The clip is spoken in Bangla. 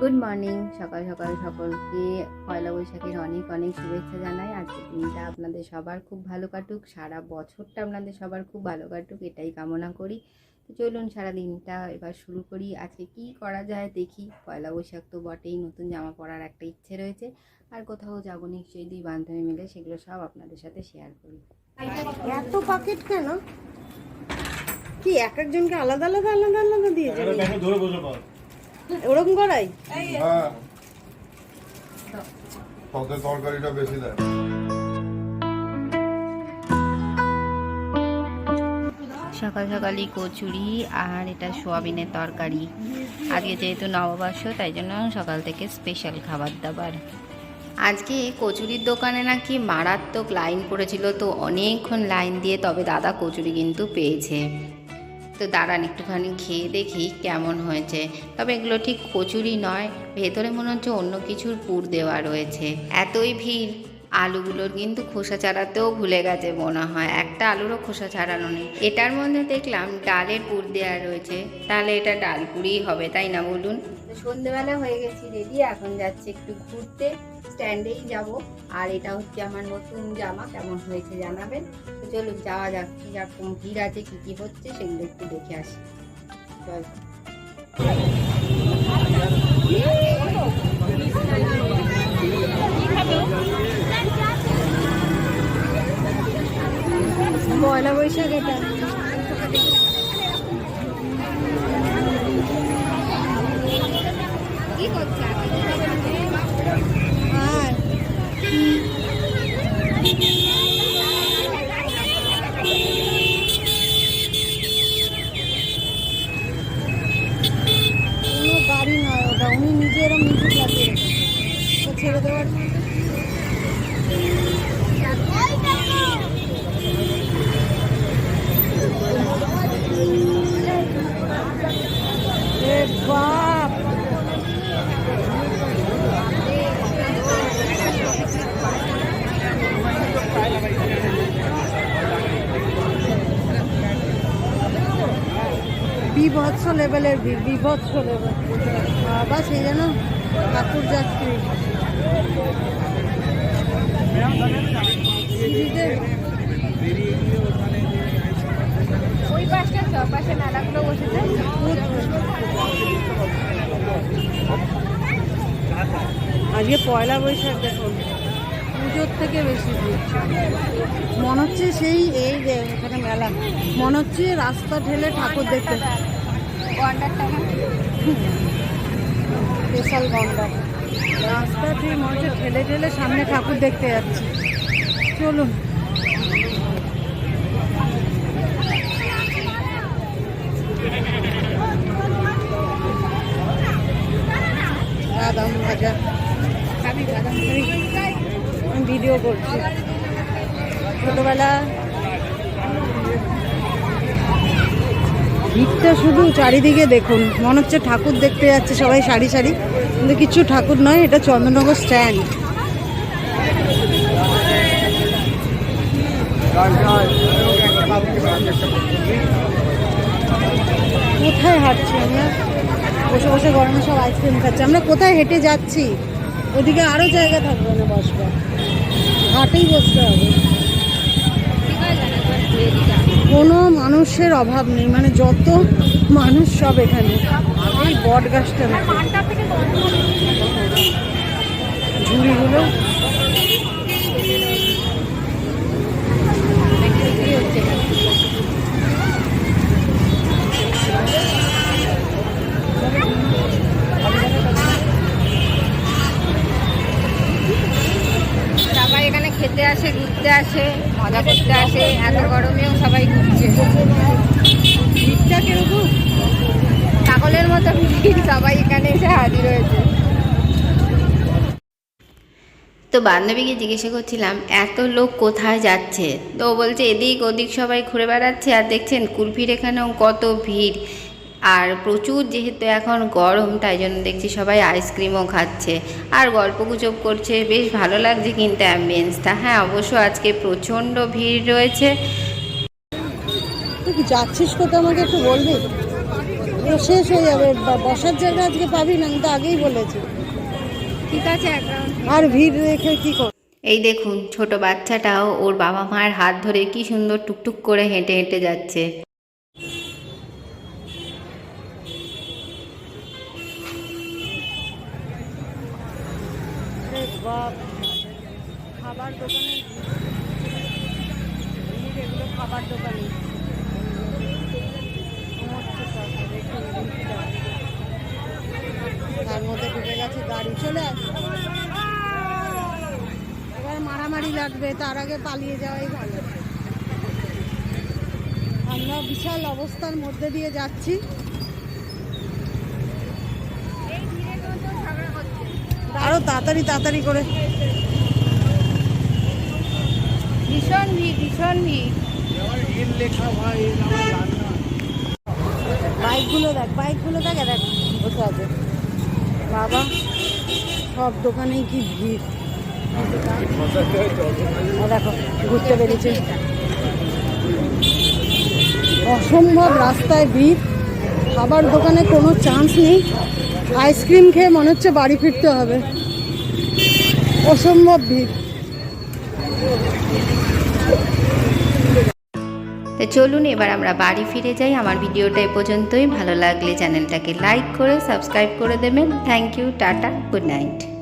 গুড মর্নিং সকাল সকাল সকলকে পয়লা বৈশাখের অনেক অনেক শুভেচ্ছা জানাই। আজকের দিনটা আপনাদের সবার খুব ভালো কাটুক। সারা বছরটা আপনাদের সবার খুব ভালো কাটুক এটাই কামনা করি। তো চলুন সারা দিনটা এবার শুরু করি। আজকে কি করা যায় দেখি। পয়লা বৈশাখ তো বটেই নতুন জামা পরার একটা ইচ্ছে রয়েছে। আর কোথাও যাব নিশ্চয়ই দুই বান্ধবী মিলে সেগুলো সব আপনাদের সাথে শেয়ার করি। এত প্যাকেট কেন? কি এক একজনকে আলাদা আলাদা আলাদা আলাদা দিয়ে যাবে? ওরকম করাই? হ্যাঁ। তরকারিটা বেশি দেয়। সকাল সকালই কচুরি আর এটা সোয়াবিনের তরকারি। আজকে যেহেতু নববর্ষ তাই জন্য সকাল থেকে স্পেশাল খাবার দাবার। আজকে কচুরির দোকানে নাকি মারাত্মক লাইন পড়েছিল তো অনেকক্ষণ লাইন দিয়ে তবে দাদা কচুরি কিন্তু পেয়েছে। তো দাঁড়ান একটুখানি খেয়ে দেখি কেমন হয়েছে। তবে এগুলো ঠিক কচুরি নয়, ভেতরে মনে হচ্ছে অন্য কিছুর পুর দেওয়া রয়েছে। এতই ভিড়, আলুগুলোর কিন্তু খোসা ছাড়াতেও ভুলে গেছে মনে হয়, একটা আলুরও খোসা ছাড়ানো নেই। এটার মধ্যে দেখলাম ডালের পুর দেওয়া রয়েছে, তাহলে এটা ডাল পুরিই হবে, তাই না বলুন? সন্ধেবেলা হয়ে গেছি রেডি, এখন যাচ্ছি একটু ঘুরতে, স্ট্যান্ডেই যাব। আর এটা হচ্ছে আমার নতুন জামা, কেমন হয়েছে জানাবেন। তো চলুন, যাওয়া যাক কি রকম ভিড় আছে, কী কী হচ্ছে, সেগুলো একটু দেখে আসি। চল। পয়লা বৈশাখ এটা। বিভৎস লেভেলের ভিড় বিভৎস লেভেল। বাবা সেই যেন ঠাকুর যাত্রী। ওই পাশটা সব পাশে মেলাগুলো বসেছে। আজকে পয়লা বৈশাখ দেখুন। পুজোর থেকে বেশি মনে হচ্ছে সেই এই যে এখানে মেলা। মনে হচ্ছে রাস্তা ঠেলে ঠাকুর দেখতে স্পেশাল গন্ডার। রাস্তা ঠিক মনে হচ্ছে ঠেলে ঠেলে সামনে ঠাকুর দেখতে যাচ্ছে। চলুন। বাদাম ভাজা। আমি ভিডিও করছি। ছোটবেলা ভিড়টা শুধু চারিদিকে দেখুন। মনে হচ্ছে ঠাকুর দেখতে যাচ্ছে, সবাই সারি সারি। কিন্তু কিছু ঠাকুর নয়, এটা চন্দননগর স্ট্যান্ড। কোথায় হাঁটছি আমরা? বসে বসে গরমে সব আইসক্রিম খাচ্ছি। আমরা কোথায় হেঁটে যাচ্ছি? ওদিকে আরও জায়গা থাকবে না বসবার। হাটেই বসতে হবে। কোনো মানুষের অভাব নেই মানে যত মানুষ সব এখানে। এই বট গাছটা ঝুড়িগুলো ঝুড়িগুলো। সবাই এখানে খেতে আসে ঘুরতে আসে মজা করতে আসে এত গরমেও সবাই ঘুরছে। ভিড়টা কীরকম ছাগলের মতো ভিড় সবাই এখানে এসে হাজির হয়েছে। তো বান্ধবীকে জিজ্ঞাসা করছিলাম এত লোক কোথায় যাচ্ছে? তো বলছে এদিক ওদিক সবাই ঘুরে বেড়াচ্ছে আর দেখছেন কুলফির এখানেও কত ভিড়। আর প্রচুর যেহেতু এখন গরম তাই জন্য দেখছি সবাই আইসক্রিমও খাচ্ছে। আর গল্প গুজব করছে বেশ ভালো লাগছে কিন্তু অ্যাম্বিয়েন্সটা হ্যাঁ অবশ্য আজকে প্রচণ্ড ভিড় রয়েছে। যাচ্ছিস কোথাও আমাকে একটু বলবি? শেষ হয়ে যাবে বসার জায়গা আজকে পাবি না আমি তো আগেই বলেছি। ঠিক আছে আর ভিড় রেখে কি কর এই দেখুন ছোট বাচ্চাটাও ওর বাবা মায়ের হাত ধরে কি সুন্দর টুকটুক করে হেঁটে হেঁটে যাচ্ছে। বাপ খাবার দোকানে এগুলো খাবার দোকানে। তার মধ্যে ঢুকে গেছে গাড়ি, চলে এবার মারামারি লাগবে, তার আগে পালিয়ে যাওয়াই ভালো। আমরা বিশাল অবস্থার মধ্যে দিয়ে যাচ্ছি। আরও তাড়াতাড়ি তাড়াতাড়ি করে। ভীষণ ভিড় ভীষণ ভিড়। বাইকগুলো দেখ বাইকগুলো দেখ দেখ বসে আছে। বাবা সব দোকানেই কি ভিড়। দেখো ঘুরতে বেরিয়েছে। অসম্ভব রাস্তায় ভিড়। খাবার দোকানে কোনো চান্স নেই। আইসক্রিম খেয়ে মনে হচ্ছে বাড়ি ফিরতে হবে। অসম্ভব ভিড়। তো চলুন, এবার আমরা বাড়ি ফিরে যাই। আমার ভিডিওটা এ পর্যন্তই। ভালো লাগলে চ্যানেলটাকে লাইক করে, সাবস্ক্রাইব করে দেবেন। Thank you, tata, good night.